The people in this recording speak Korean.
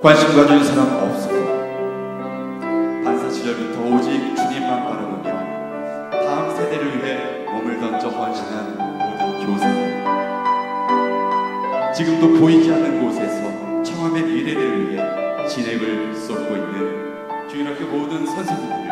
관심 가진 사람 없어도 반사 시절부터 오직 주님만 바라보며 다음 세대를 위해 몸을 던져 헌신한 모든 교사들 지금도 보이지 않는 곳에서 청함의 미래를 위해 진액을 쏟고 있는 주일학교 모든 선생님들.